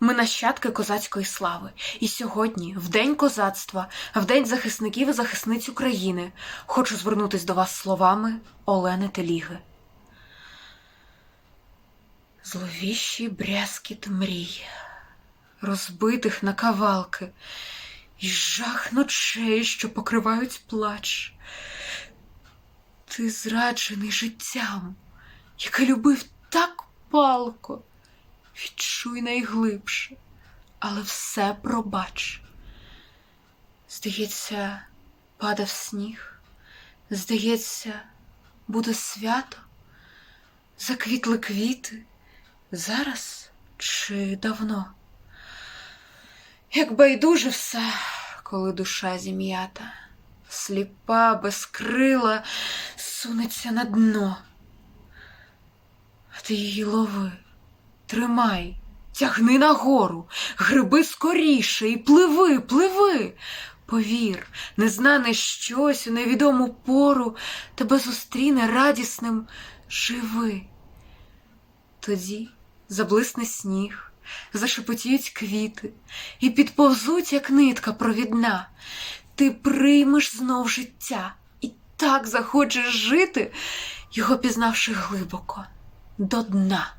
Ми нащадки козацької слави, і сьогодні, в день козацтва, в день захисників і захисниць України, хочу звернутись до вас словами Олени Теліги. Зловіщий брязкіт мрій, розбитих на кавалки, і жах ночей, що покривають плач. Ти зраджений життям, яке любив так палко. Відчуй найглибше, але все пробач. Здається, падав сніг, здається, буде свято, заквітли квіти зараз чи давно. Як байдуже все, коли душа зім'ята, сліпа, безкрила, сунеться на дно. А ти її лови. Тримай, тягни нагору, гриби скоріше і пливи, пливи. Повір, незнане щось у невідому пору тебе зустріне радісним живи. Тоді заблисне сніг, зашепотіють квіти і підповзуть, як нитка провідна. Ти приймеш знов життя і так захочеш жити, його пізнавши глибоко до дна.